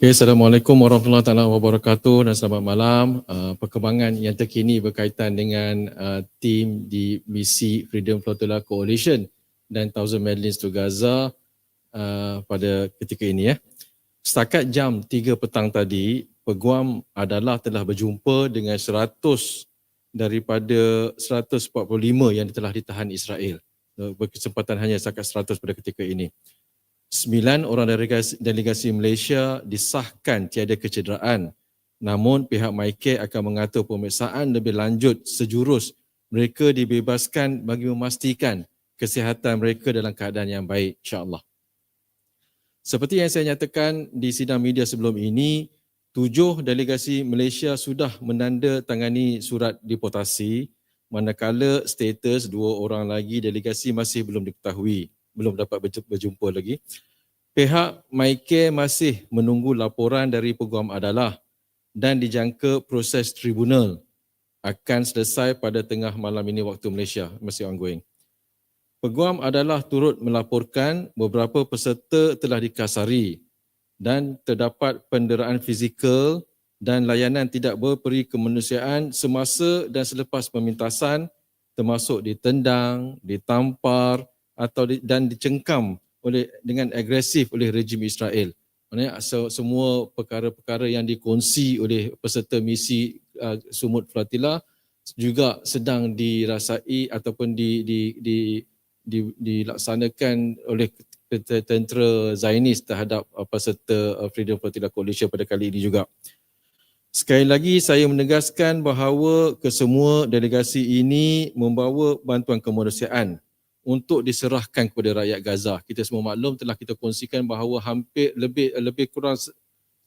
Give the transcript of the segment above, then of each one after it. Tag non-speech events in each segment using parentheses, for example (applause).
Okay, Assalamualaikum warahmatullahi taala wabarakatuh dan selamat malam. Uh, perkembangan yang terkini berkaitan dengan uh, tim di misi Freedom Flotilla Coalition dan Thousand Medlins to Gaza uh, pada ketika ini ya. Setakat jam 3 petang tadi, peguam adalah telah berjumpa dengan 100 daripada 145 yang telah ditahan Israel. Uh, berkesempatan hanya setakat 100 pada ketika ini sembilan orang delegasi, delegasi Malaysia disahkan tiada kecederaan. Namun pihak MyCare akan mengatur pemeriksaan lebih lanjut sejurus mereka dibebaskan bagi memastikan kesihatan mereka dalam keadaan yang baik insyaAllah. Seperti yang saya nyatakan di sidang media sebelum ini, tujuh delegasi Malaysia sudah menandatangani surat deportasi manakala status dua orang lagi delegasi masih belum diketahui belum dapat berjumpa lagi. Pihak MyCare masih menunggu laporan dari Peguam Adalah dan dijangka proses tribunal akan selesai pada tengah malam ini waktu Malaysia, masih ongoing. Peguam adalah turut melaporkan beberapa peserta telah dikasari dan terdapat penderaan fizikal dan layanan tidak berperi kemanusiaan semasa dan selepas pemintasan termasuk ditendang, ditampar, atau di, dan dicengkam oleh dengan agresif oleh rejim Israel. Maksudnya semua perkara-perkara yang dikongsi oleh peserta misi uh, Sumut Flotilla juga sedang dirasai ataupun di, di, di, di, dilaksanakan oleh tentera Zionis terhadap uh, peserta uh, Freedom Flotilla Coalition pada kali ini juga. Sekali lagi saya menegaskan bahawa kesemua delegasi ini membawa bantuan kemanusiaan untuk diserahkan kepada rakyat Gaza. Kita semua maklum telah kita kongsikan bahawa hampir lebih lebih kurang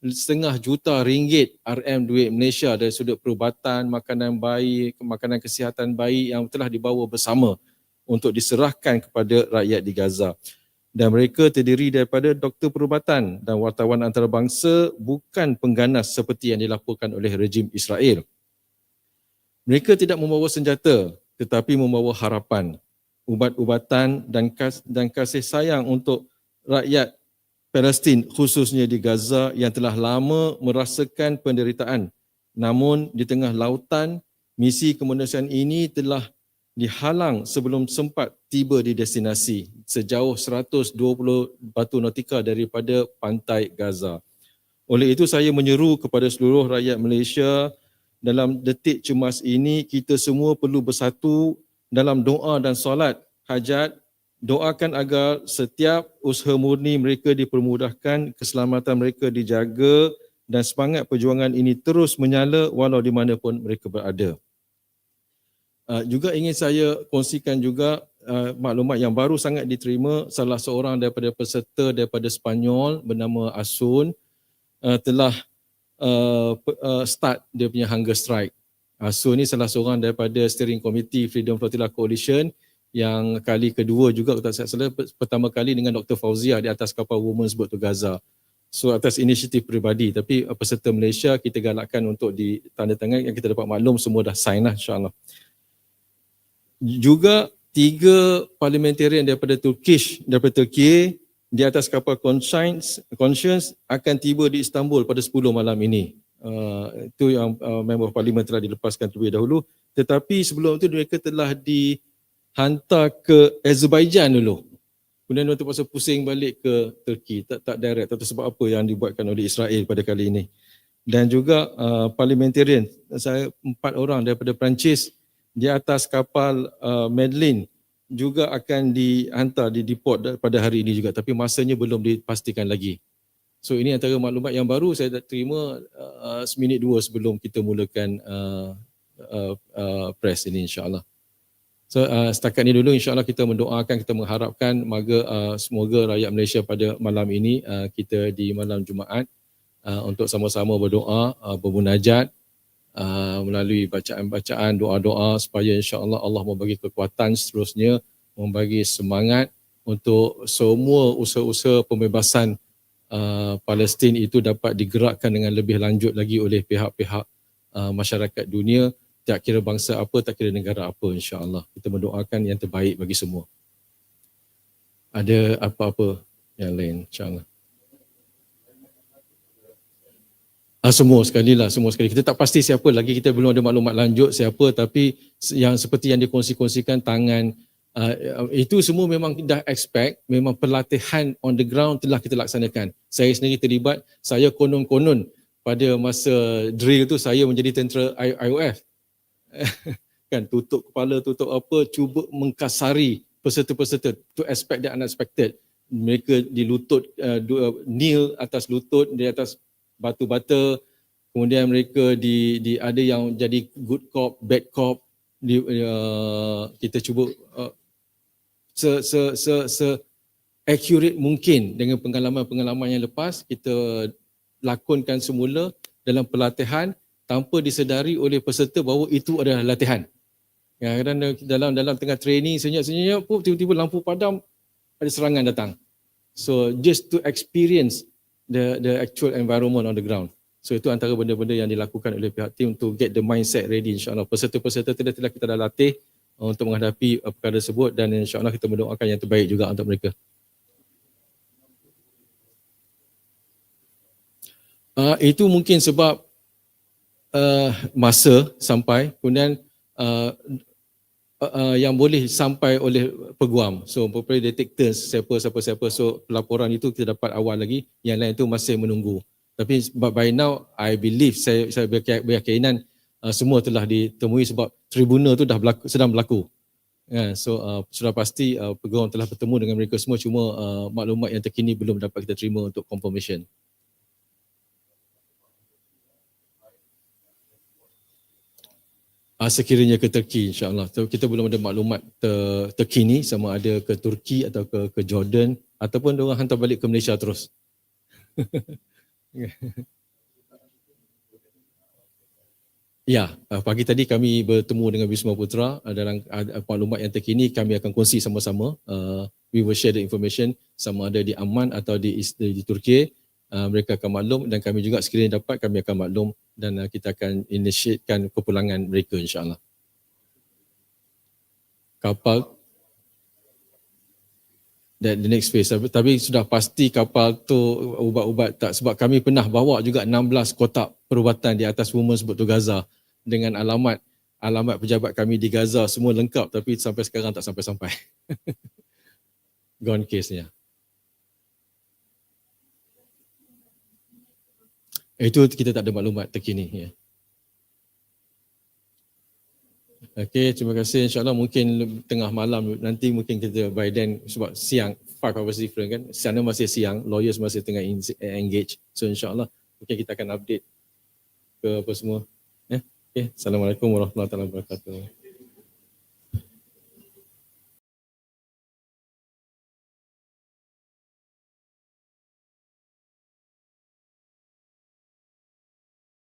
setengah juta ringgit RM duit Malaysia dari sudut perubatan, makanan bayi, makanan kesihatan bayi yang telah dibawa bersama untuk diserahkan kepada rakyat di Gaza. Dan mereka terdiri daripada doktor perubatan dan wartawan antarabangsa bukan pengganas seperti yang dilaporkan oleh rejim Israel. Mereka tidak membawa senjata tetapi membawa harapan, ubat-ubatan dan kas, dan kasih sayang untuk rakyat Palestin khususnya di Gaza yang telah lama merasakan penderitaan. Namun di tengah lautan, misi kemanusiaan ini telah dihalang sebelum sempat tiba di destinasi sejauh 120 batu nautika daripada pantai Gaza. Oleh itu saya menyeru kepada seluruh rakyat Malaysia dalam detik cemas ini kita semua perlu bersatu dalam doa dan solat hajat doakan agar setiap usaha murni mereka dipermudahkan, keselamatan mereka dijaga dan semangat perjuangan ini terus menyala walau di mana pun mereka berada. Uh, juga ingin saya kongsikan juga uh, maklumat yang baru sangat diterima salah seorang daripada peserta daripada Spanyol bernama Asun uh, telah uh, uh, start dia punya hunger strike. Asun ni salah seorang daripada steering committee Freedom Flotilla Coalition yang kali kedua juga tak salah pertama kali dengan Dr. Fauzia di atas kapal Women's Boat to Gaza. So atas inisiatif peribadi tapi peserta Malaysia kita galakkan untuk ditandatangan yang kita dapat maklum semua dah sign lah insyaAllah. Juga tiga parliamentarian daripada Turkish, daripada Turki di atas kapal Conscience, Conscience akan tiba di Istanbul pada 10 malam ini. Uh, itu yang uh, member parlimen telah dilepaskan terlebih dahulu. Tetapi sebelum itu mereka telah di hantar ke Azerbaijan dulu. Kemudian dia terpaksa pusing balik ke Turki. Tak tak direct tak tahu sebab apa yang dibuatkan oleh Israel pada kali ini. Dan juga uh, parliamentarian, saya empat orang daripada Perancis di atas kapal uh, Medlin juga akan dihantar di deport pada hari ini juga tapi masanya belum dipastikan lagi. So ini antara maklumat yang baru saya terima uh, seminit dua sebelum kita mulakan uh, uh, uh, press ini insyaAllah. So uh, setakat ini dulu insyaAllah kita mendoakan, kita mengharapkan maga, uh, semoga rakyat Malaysia pada malam ini uh, kita di malam Jumaat uh, untuk sama-sama berdoa, uh, bermunajat uh, melalui bacaan-bacaan, doa-doa supaya insyaAllah Allah membagi kekuatan seterusnya, membagi semangat untuk semua usaha-usaha pembebasan uh, Palestin itu dapat digerakkan dengan lebih lanjut lagi oleh pihak-pihak uh, masyarakat dunia tak kira bangsa apa, tak kira negara apa insyaAllah. Kita mendoakan yang terbaik bagi semua. Ada apa-apa yang lain insyaAllah. Ah, semua sekali lah, semua sekali. Kita tak pasti siapa lagi, kita belum ada maklumat lanjut siapa tapi yang seperti yang dikongsi-kongsikan tangan uh, itu semua memang dah expect, memang pelatihan on the ground telah kita laksanakan. Saya sendiri terlibat, saya konon-konon. Pada masa drill tu saya menjadi tentera IOF (laughs) kan tutup kepala tutup apa cuba mengkasari peserta-peserta to expect the unexpected. Mereka di lutut uh, kneel atas lutut di atas batu bata. Kemudian mereka di di ada yang jadi good cop bad cop. Di uh, kita cuba uh, se se se se accurate mungkin dengan pengalaman-pengalaman yang lepas kita lakonkan semula dalam pelatihan tanpa disedari oleh peserta bahawa itu adalah latihan. Ya, kadang dalam dalam tengah training senyap-senyap pun tiba-tiba lampu padam ada serangan datang. So just to experience the the actual environment on the ground. So itu antara benda-benda yang dilakukan oleh pihak tim to get the mindset ready insyaAllah. Peserta-peserta telah, telah kita dah latih untuk menghadapi uh, perkara tersebut dan insyaAllah kita mendoakan yang terbaik juga untuk mereka. Uh, itu mungkin sebab uh, masa sampai kemudian uh, uh, uh, yang boleh sampai oleh peguam. So properly detectors siapa siapa siapa so laporan itu kita dapat awal lagi yang lain itu masih menunggu. Tapi by now I believe saya saya berkeyakinan uh, semua telah ditemui sebab tribunal tu dah berlaku, sedang berlaku. Yeah, so uh, sudah pasti uh, peguam telah bertemu dengan mereka semua cuma uh, maklumat yang terkini belum dapat kita terima untuk confirmation. uh, sekiranya ke Turki insyaAllah. Kita belum ada maklumat ter, terkini sama ada ke Turki atau ke, ke Jordan ataupun orang hantar balik ke Malaysia terus. (laughs) Ya, uh, pagi tadi kami bertemu dengan Wisma Putra dalam maklumat yang terkini kami akan kongsi sama-sama. Uh, we will share the information sama ada di Amman atau di di, di Turki. Uh, mereka akan maklum dan kami juga sekiranya dapat kami akan maklum dan uh, kita akan initiatekan kepulangan mereka insyaAllah. Kapal that the next phase tapi sudah pasti kapal tu ubat-ubat tak sebab kami pernah bawa juga 16 kotak perubatan di atas Women's Boat to Gaza dengan alamat alamat pejabat kami di Gaza semua lengkap tapi sampai sekarang tak sampai-sampai (laughs) gone case-nya itu kita tak ada maklumat terkini ya Okey, terima kasih. InsyaAllah mungkin tengah malam nanti mungkin kita by then sebab siang, five hours different kan. Sana masih siang, lawyers masih tengah engage. So insyaAllah mungkin kita akan update ke apa semua. Eh? Okay. Assalamualaikum warahmatullahi wabarakatuh.